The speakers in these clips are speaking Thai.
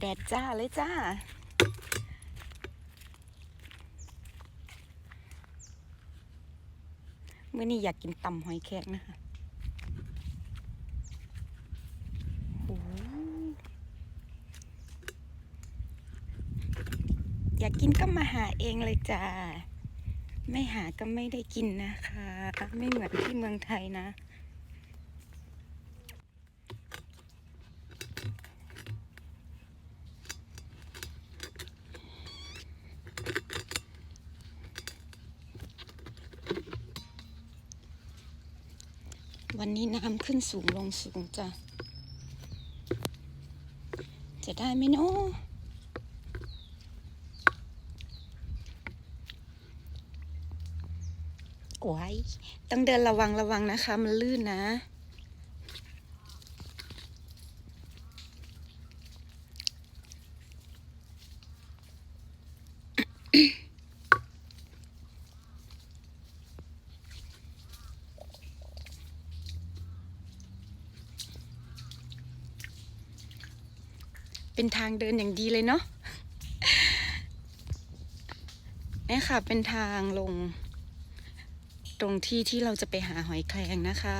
แดดจ้าเลยจ้า เมื่อนี้อยากกินตำหอยแครงนะคะอยากกินก็มาหาเองเลยจ้า ไม่หาก็ไม่ได้กินนะคะ ไม่เหมือนที่เมืองไทยนะ วันนี้น้ำขึ้นสูงลงสูงจ้ะ จะได้ไหมเนาะโอ้ยต้องเดินระวังระวังนะคะ มันลื่นนะ เป็นทางเดินอย่างดีเลยเนาะนี่ค่ะ เป็นทางลง ตรงที่ที่เราจะไปหาหอยแครงนะคะ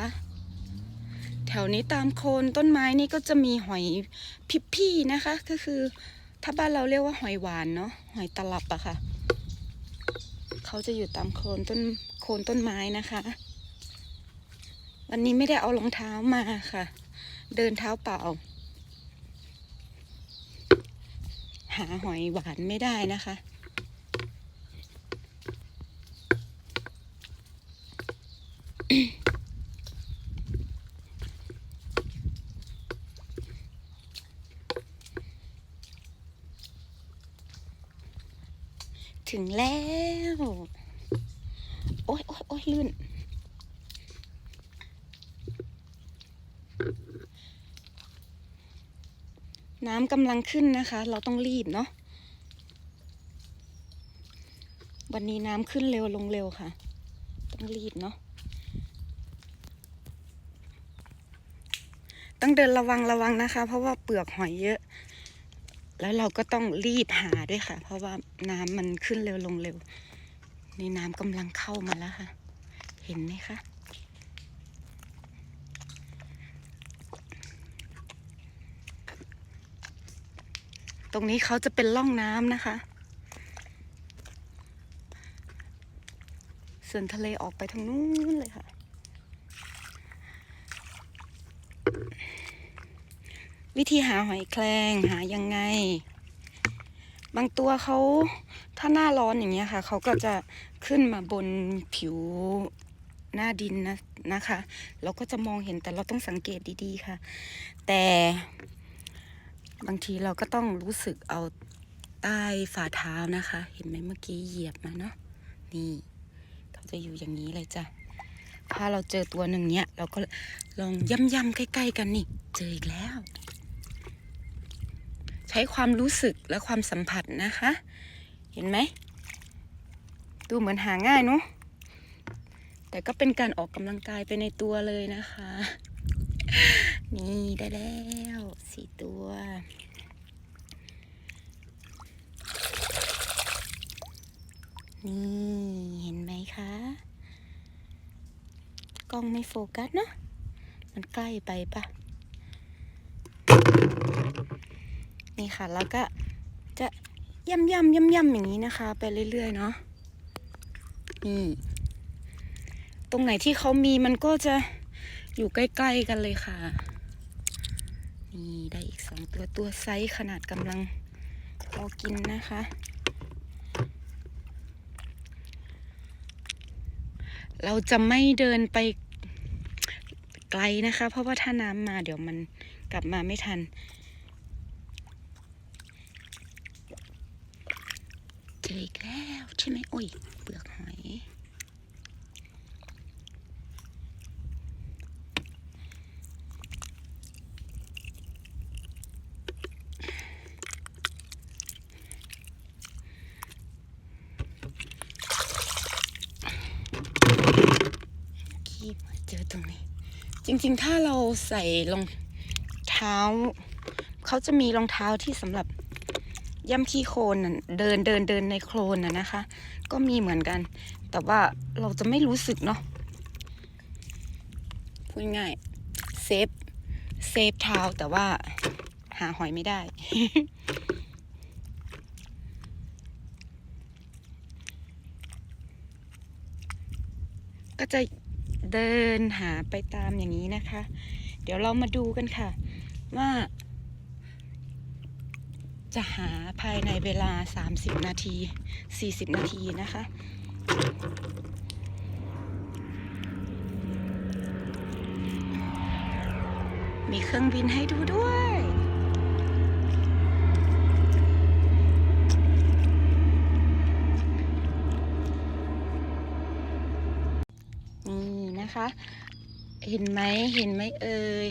แถวนี้ตามโคนต้นไม้นี่ก็จะมีหอยพิบพี่นะคะ ก็คือ ถ้าบ้านเราเรียกว่าหอยหวานเนาะหอยตลับอะค่ะ เขาจะอยู่ตามโคนต้นโคนต้นไม้นะคะ วันนี้ไม่ได้เอารองเท้ามาค่ะ เดินเท้าเปล่า หาหอยหวานไม่ได้นะคะ ถึงแล้ว โอ้ยโอ้ยโอ้ยลื่น น้ำกำลังขึ้นนะคะ เราต้องรีบเนาะวันนี้น้ำขึ้นเร็วลงเร็วค่ะ ต้องรีบเนาะต้องเดินระวังระวังนะคะ เพราะว่าเปลือกหอยเยอะ แล้วเราก็ต้องรีบหาด้วยค่ะ เพราะว่าน้ำมันขึ้นเร็วลงเร็ว นี่น้ำกำลังเข้ามาแล้วค่ะ เห็นไหมคะ ตรงนี้เขาจะเป็นร่องน้ำนะคะ ส่วนทะเลออกไปทางนู้นเลยค่ะ วิธีหาหอยแครงหายังไง บางตัวเขาถ้าหน้าร้อนอย่างเงี้ยค่ะ เขาก็จะขึ้นมาบนผิวหน้าดินนะนะคะ เราก็จะมองเห็นแต่เราต้องสังเกตดีๆค่ะ แต่ บางทีเราก็ต้องรู้สึกเอาใต้ฝ่าเท้านะคะ เห็นไหมเมื่อกี้เหยียบมาเนาะนี่เขาจะอยู่อย่างนี้เลยจ้ะถ้าเราเจอตัวหนึ่งเนี้ยเราก็ลองย่ำๆใกล้ ๆ กันนี่ เจออีกแล้ว ใช้ความรู้สึกและความสัมผัสนะคะ เห็นไหม ดูเหมือนหาง่ายเนาะแต่ก็เป็นการออกกำลังกายไปในตัวเลยนะคะ นี่ได้แล้วสี่ตัว นี่เห็นไหมคะ กล้องไม่โฟกัสเนอะมันใกล้ไปปะนี่ค่ะ แล้วก็จะย่ำย่ำย่ำย่ำอย่างนี้นะคะ ไปเรื่อย ๆ เนาะนี่ ตรงไหนที่เขามีมันก็จะ อยู่ใกล้ๆกันเลยค่ะ นี่ได้อีกสองตัวตัวไซส์ขนาดกำลังพอกินนะคะ เราจะไม่เดินไปไกลนะคะ เพราะว่าถ้าน้ำมาเดี๋ยวมันกลับมาไม่ทันเจออีกแล้วใช่ไหมโอ้ยเปลือกหอย คีบเจอต จริงๆ ถ้าเราใส่รองเท้า เขาจะมีรองเท้าที่สำหรับย่ำขี้โคลนเดินเดินเดินในโคลนนะนะคะ ก็มีเหมือนกัน แต่ว่าเราจะไม่รู้สึกเนาะพูดง่ายเซฟเซฟเท้าแต่ว่าหาหอยไม่ได้ ก็จะ เดินหาไปตามอย่างนี้นะคะ เดี๋ยวเรามาดูกันค่ะ ว่า จะหาภายในเวลา 30 นาที 40 นาทีนะคะมีเครื่องบินให้ดูด้วย นะคะ เห็นไหมเห็นไหมเอ่ย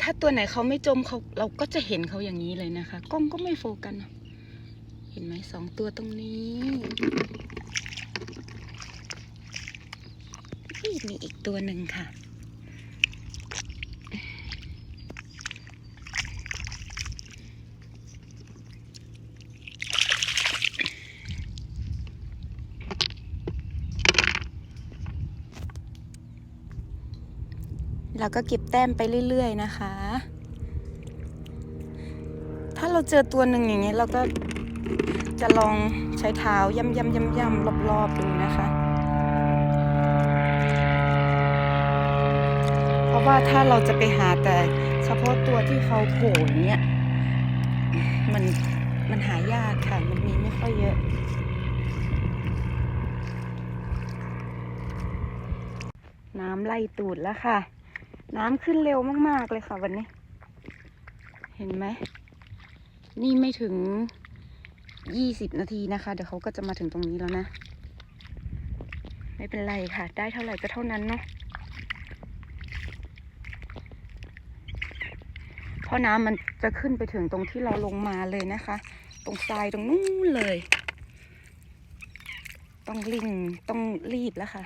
ถ้าตัวไหนเขาไม่จมเขาเราก็จะเห็นเขาอย่างนี้เลยนะคะ กล้องก็ไม่โฟกัสเนอะเห็นไหมสองตัวตรงนี้นี่มีอีกตัวหนึ่งค่ะ เราก็เก็บแต้มไปเรื่อย ๆ นะคะ ถ้าเราเจอตัวหนึ่งอย่างนี้เราก็จะลองใช้เท้าย่ำย่ำย่ำย่ำรอบๆดูนะคะ เพราะว่าถ้าเราจะไปหาแต่เฉพาะตัวที่เขาโผล่อย่างเนี่ยมันมันหายากค่ะ มันมีไม่ค่อยเยอะน้ำไล่ตูดแล้วค่ะ น้ำขึ้นเร็วมาก ๆ เลยค่ะวันนี้ เห็นไหม นี่ไม่ถึงยี่สิบนาทีนะคะ เดี๋ยวเขาก็จะมาถึงตรงนี้แล้วนะ ไม่เป็นไรค่ะ ได้เท่าไหร่ก็เท่านั้นเนาะเพราะน้ำมันจะขึ้นไปถึงตรงที่เราลงมาเลยนะคะ ตรงทรายตรงนู้นเลย ต้องลิงต้องรีบแล้วค่ะ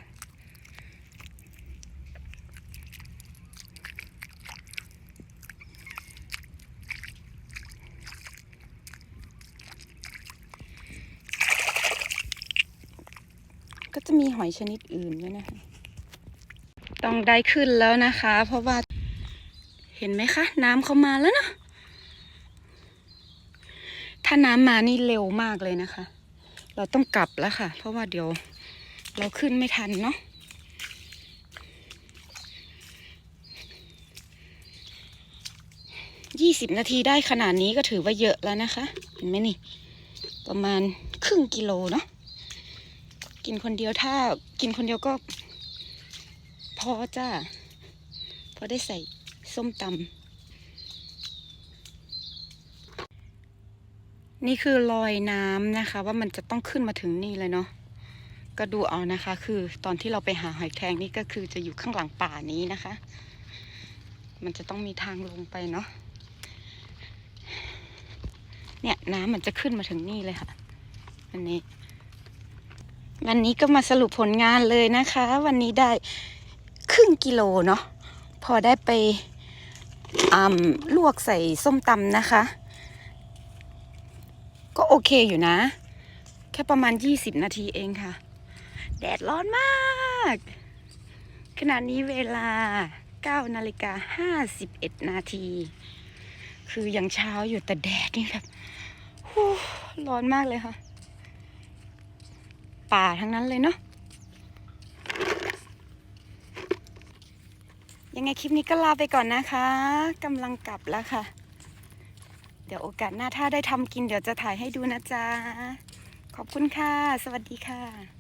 ก็จะมีหอยชนิดอื่นด้วยนะคะ ต้องได้ขึ้นแล้วนะคะ เพราะว่า เห็นไหมคะ น้ำเข้ามาแล้วเนาะถ้าน้ำมานี่เร็วมากเลยนะคะ เราต้องกลับแล้วค่ะ เพราะว่าเดี๋ยวเราขึ้นไม่ทันเนาะยี่สิบนาทีได้ขนาดนี้ก็ถือว่าเยอะแล้วนะคะ เห็นไหมนี่ ประมาณครึ่งกิโลเนาะ กินคนเดียวถ้ากินคนเดียวก็ พอจ้าพอได้ใส่ส้มตำนี่คือรอยน้ำนะคะ ว่ามันจะต้องขึ้นมาถึงนี่เลยเนาะก็ดูเอานะคะ คือตอนที่เราไปหาหอยแครงนี่ก็คือจะอยู่ข้างหลังป่านี้นะคะ มันจะต้องมีทางลงไปเนาะเนี่ยน้ำมันจะขึ้นมาถึงนี่เลยค่ะอันนี้ วันนี้ก็มาสรุปผลงานเลยนะคะ วันนี้ได้ครึ่งกิโลเนาะพอได้ไปอ่ำลวกใส่ส้มตำนะคะ ก็โอเคอยู่นะ แค่ประมาณ 20 นาทีเองค่ะ แดดร้อนมาก ขณะนี้เวลา 9 นาฬิกา 51 นาที คือยังเช้าอยู่แต่แดดนี่แบบร้อนมากเลยค่ะ ป่าทั้งนั้นเลยเนาะยังไงคลิปนี้ก็ลาไปก่อนนะคะกำลังกลับแล้วค่ะ เดี๋ยวโอกาสหน้าถ้าได้ทำกินเดี๋ยวจะถ่ายให้ดูนะจ๊ะ ขอบคุณค่ะ สวัสดีค่ะ